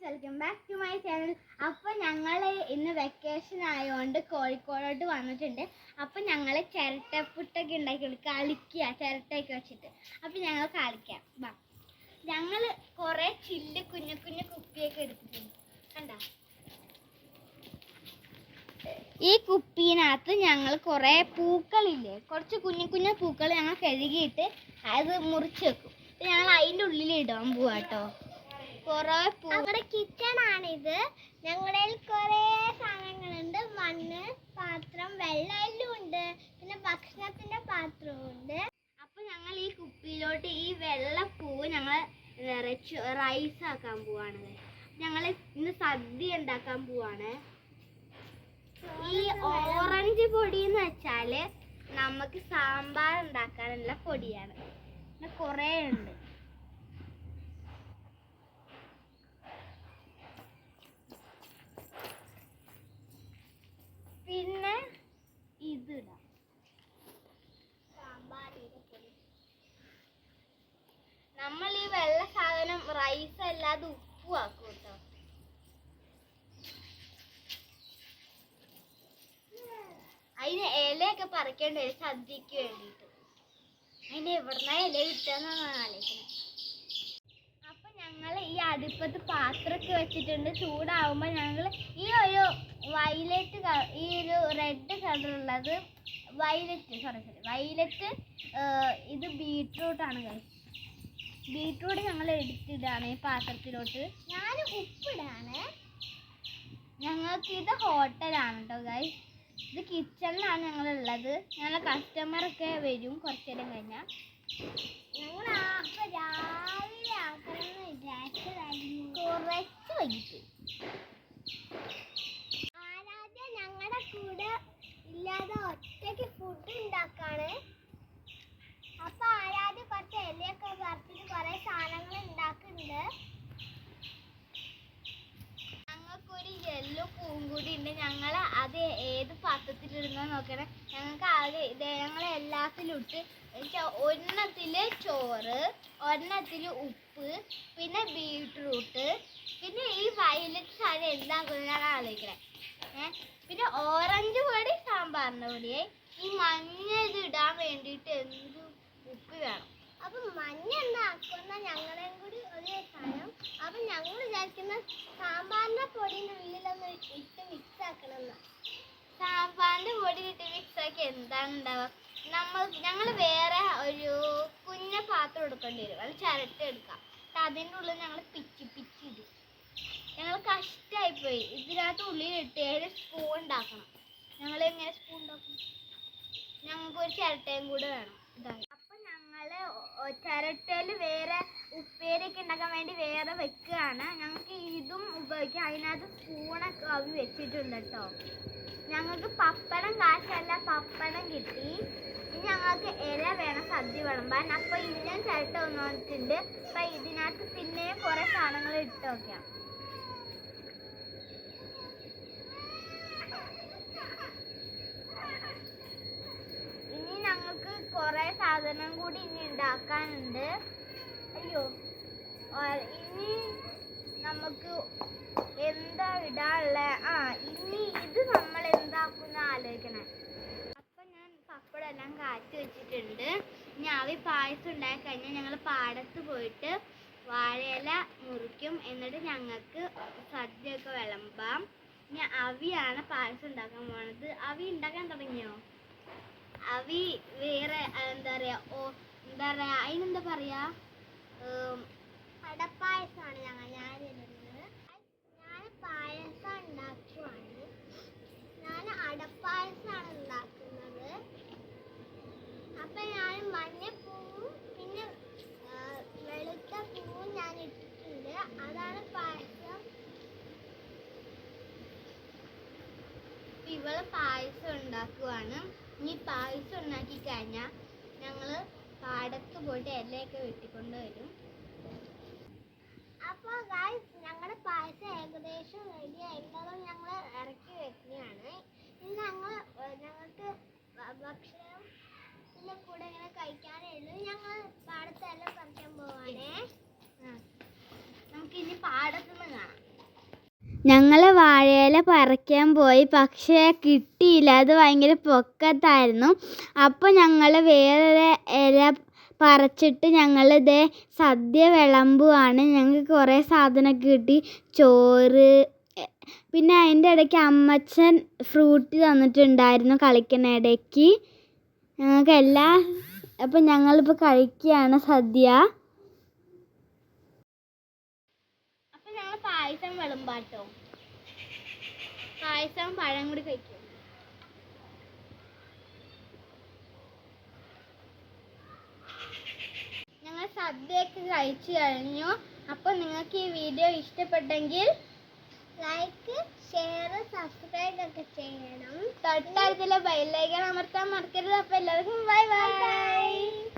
Guys welcome back to my channel അപ്പോൾ ഞങ്ങൾ ഇന്ന് വെക്കേഷൻ ആയതുകൊണ്ട് കോഴിക്കോടോട്ട് വന്നിട്ടുണ്ട്. അപ്പോൾ ഞങ്ങൾ ചിരട്ടപ്പുട്ടൊക്കെ ഉണ്ടാക്കി കളിക്കുക ചിരട്ടയൊക്കെ വെച്ചിട്ട്. അപ്പോൾ ഞങ്ങൾ കളിക്കാം. വാ. ഞങ്ങൾ കുറേ ചില്ല് കുഞ്ഞു കുഞ്ഞു കുപ്പിയൊക്കെ എടുത്തിട്ടുണ്ട്. കണ്ടോ? ഈ കുപ്പീനകത്ത് ഞങ്ങൾ കുറേ പൂക്കളില്ലേ? കുറച്ച് കുഞ്ഞു കുഞ്ഞു പൂക്കൾ ഞങ്ങൾ കഴുകിയിട്ട് അത് മുറിച്ച് വെക്കും. ഞങ്ങൾ അതിന്റെ ഉള്ളിൽ ഇടാൻ പോവാട്ടോ കുറേ നമ്മുടെ കിച്ചൺ ആണിത്. ഞങ്ങളുടെ കുറേ സാധനങ്ങളുണ്ട്. മണ്ണ് പാത്രം വെള്ളം എല്ലാം ഉണ്ട്. പിന്നെ ഭക്ഷണത്തിന്റെ പാത്രവും ഉണ്ട്. അപ്പൊ ഞങ്ങൾ ഈ കുപ്പിയിലോട്ട് ഈ വെള്ള പൂവ് ഞങ്ങൾ നിറച്ച് റൈസ് ആക്കാൻ പോവാണ്. ഞങ്ങൾ ഇന്ന് സദ്യ ഉണ്ടാക്കാൻ പോവാണ്. ഈ ഓറഞ്ച് പൊടി എന്ന് വെച്ചാൽ നമുക്ക് സാമ്പാർ ഉണ്ടാക്കാനുള്ള പൊടിയാണ്. പിന്നെ കുറേ ഉണ്ട്. പിന്നെ ഇതിടാം. നമ്മൾ ഈ വെള്ള സാധനം റൈസ് അല്ലാതെ ഉപ്പും ആക്കും കേട്ടോ അതിന് ഇലയൊക്കെ പറിക്കേണ്ടി വരും സദ്യക്ക് വേണ്ടിയിട്ട്. അതിന് എവിടുന്ന ഇല കിട്ടുകയെന്നാണ് ആലോചിക്കുന്നത് അപ്പൊ ഞങ്ങൾ ഈ അടുപ്പത്ത് പാത്രമൊക്കെ വെച്ചിട്ടുണ്ട്. ചൂടാവുമ്പോൾ ഞങ്ങൾ ഈ ഒരു വയലറ്റ് ഈ ഒരു റെഡ് കളറുള്ളത് വയലറ്റ് സോറി സോറി വയലറ്റ് ഇത് ബീട്രൂട്ടാണ് കഴിച്ചത് ബീട്രൂട്ട് ഞങ്ങൾ എടുത്തിടാണ് ഈ പാത്രത്തിലോട്ട്. ഞാൻ ഉപ്പിടാണ്. ഞങ്ങൾക്ക് ഇത് ഹോട്ടലാണ് കേട്ടോ ഗായ് ഇത് കിച്ചണിലാണ് ഞങ്ങൾ ഉള്ളത് ഞങ്ങളെ കസ്റ്റമറൊക്കെ വരും കുറച്ച് നേരം കഴിഞ്ഞാൽ ഞങ്ങൾ രാവിലെ ആക്കണമെന്ന് വിചാരിച്ചതായിരുന്നു. കുറച്ച് വൈകിട്ട് ആരാധ്യ ഞങ്ങളുടെ കൂടെ ഒറ്റയ്ക്ക് ഫുഡ് ഉണ്ടാക്കാണ് അപ്പൊ ആരാധ്യ കുറച്ച് ഇലയൊക്കെ വറുത്തിട്ട് കുറെ സാധനങ്ങൾ ഉണ്ടാക്കുന്നുണ്ട് ഞങ്ങൾക്കൊരു യെല്ലോ പൂവും കൂടി ഉണ്ട് ഞങ്ങൾ അത് ഏത് പാത്രത്തിലിടുന്ന നോക്കണേ. ഞങ്ങൾക്ക് ആകെ ഇത് ഞങ്ങൾ എല്ലാത്തിലിട്ട് ഒരെണ്ണത്തിൽ ചോറ് ഒരെണ്ണത്തിൽ ഉപ്പ് പിന്നെ ബീട്രൂട്ട് പിന്നെ ഈ വയലറ്റ് സാധനം എന്താ ഞാൻ ആലോചിക്കണേ. പിന്നെ ഓറഞ്ച് പൊടി പോലെ ഈ മഞ്ഞ ഇത് ഇടാൻ വേണ്ടിയിട്ട് എന്ത് ഉപ്പ് വേണം. അപ്പൊ മഞ്ഞ എന്താക്കുന്ന ഞങ്ങളെയും കൂടി ഒരു സാധനം. അപ്പൊ ഞങ്ങൾ വിചാരിക്കുന്ന സാമ്പാറിന്റെ പൊടിയുടെ ഉള്ളിലൊന്ന് ഇട്ട് മിക്സ് ആക്കണം സാമ്പാറിന്റെ പൊടി ഇട്ട് മിക്സ് ആക്കി എന്താണ് ഉണ്ടാവുക നമ്മൾ ഞങ്ങൾ വേറെ ഒരു കുഞ്ഞ പാത്രം എടുക്കേണ്ടി വരും. അത് ചിരട്ട എടുക്കാം. അതിന്റെ ഉള്ളിൽ ഞങ്ങൾ പിച്ചി പിച്ചി ഇടും. ഞങ്ങൾ കഷ്ടമായിപ്പോയി ഇതിനകത്ത് ഉള്ളിലിട്ട് ഏഴ് സ്പൂൺ ഉണ്ടാക്കണം. ഞങ്ങൾ എങ്ങനെ സ്പൂൺ ഉണ്ടാക്കും? ഞങ്ങൾക്ക് ഒരു ചിരട്ടയും കൂടെ വേണം. ഇതാണ്. അപ്പൊ ഞങ്ങൾ ചിരട്ടയിൽ വേറെ ഉപ്പേരിയൊക്കെ ഉണ്ടാക്കാൻ വേണ്ടി വേറെ വെക്കുകയാണ്. ഞങ്ങൾക്ക് ഇതും ഉപയോഗിക്കാം. അതിനകത്ത് സ്പൂണൊക്കെ അവി വെച്ചിട്ടുണ്ട് കേട്ടോ. ഞങ്ങൾക്ക് പപ്പടം കാശല്ല പപ്പടം കിട്ടി. ഇനി ഞങ്ങൾക്ക് ഇല വേണം സദ്യ വിളമ്പാൻ അപ്പൊ ഇതിനും ചിരട്ട വന്നിട്ടുണ്ട്. അപ്പൊ ഇതിനകത്ത് പിന്നെയും കുറെ സാധനങ്ങൾ ഇട്ട് നോക്കാം ഇനി ഞങ്ങൾക്ക് കുറെ സാധനം കൂടി ഇനി ഉണ്ടാക്കാനുണ്ട് അയ്യോ ഇനി നമുക്ക് എന്താ ഇടാനുള്ള? ആ ഇനി ഇത് നമ്മൾ എന്താക്കുന്ന ആലോചിക്കണേ. അപ്പൊ ഞാൻ പപ്പടം എല്ലാം കാച്ചി വെച്ചിട്ടുണ്ട്. ഇനി ആവി പായസം ഉണ്ടാക്കി കഴിഞ്ഞാൽ ഞങ്ങൾ പാടത്ത് പോയിട്ട് വാഴയില മുറിക്കും. എന്നിട്ട് ഞങ്ങൾക്ക് സദ്യയൊക്കെ വിളമ്പാം. ഇനി അവിയാണ് പായസം ഉണ്ടാക്കാൻ പോണത്. അവി ഉണ്ടാക്കാൻ തുടങ്ങിയോ? അവി വേറെ എന്താ പറയാ ഓ എന്താ പറയാ അതിനെന്താ പറയാ? അടപ്പായസമാണ് ഞങ്ങൾ ഞാൻ ഞാൻ പായസം ഉണ്ടാക്കുവാണ്. ഞാൻ ഉണ്ടാക്കുന്നത്. ഞാൻ പിന്നെ ഞാൻ അതാണ് പായസം. ഇവൾ പായസം ഉണ്ടാക്കുവാണ്. ഇനി പായസം ഉണ്ടാക്കി കഴിഞ്ഞാൽ ഞങ്ങൾ പാടത്ത് പോയിട്ട് ഇലയൊക്കെ വെട്ടിക്കൊണ്ട് വരും അപ്പോൾ ഗായ്സ് ഞങ്ങളുടെ പായസം ഏകദേശം റെഡി ആയിട്ടുള്ളത് ഞങ്ങൾ ഇറക്കി വെക്കുകയാണ് ഇനി ഞങ്ങൾ ഞങ്ങൾക്ക് ഭ- ഭക്ഷണം ഇതിന്റെ കൂടെ ഇങ്ങനെ കഴിക്കാനേ ഉള്ളൂ ഞങ്ങൾ പാടത്തെല്ലാം പറിക്കാൻ പോവാണേ നമുക്ക് ഇനി പാടത്തുനിന്ന് കാണാം ഞങ്ങൾ വാഴയില പറിക്കാൻ പോയി പക്ഷേ കിട്ടിയില്ല. അത് ഭയങ്കര പൊക്കത്തായിരുന്നു. അപ്പോൾ ഞങ്ങൾ വേറൊരു ഇല പറിച്ചിട്ട് ഞങ്ങൾ ദേ സദ്യ വിളമ്പുവാണ്. ഞങ്ങൾക്ക് കുറേ സാധനമൊക്കെ കിട്ടി. ചോറ് പിന്നെ അതിന്റെ ഇടയ്ക്ക് അമ്മച്ചൻ ഫ്രൂട്ട് തന്നിട്ടുണ്ടായിരുന്നു കളിക്കുന്ന ഇടയ്ക്ക്. ഞങ്ങൾക്ക് എല്ലാ അപ്പം ഞങ്ങളിപ്പോൾ കഴിക്കുകയാണ് സദ്യ അപ്പൊ ഞങ്ങൾ പായസം വിളമ്പാട്ടോ പായസം പഴം കൂടി കഴിക്കും. ഞങ്ങൾ സദ്യയൊക്കെ കഴിച്ചു കഴിഞ്ഞു. അപ്പോൾ നിങ്ങൾക്ക് ഈ വീഡിയോ ഇഷ്ടപ്പെട്ടെങ്കിൽ ലൈക്ക് ഷെയർ സബ്സ്ക്രൈബ് ഒക്കെ ചെയ്യണം. തൊട്ടടുത്തുള്ള ബെല്ലൈക്കൺ അമർത്താൻ മറക്കരുത്. അപ്പോൾ എല്ലാവർക്കും ബൈ ബൈ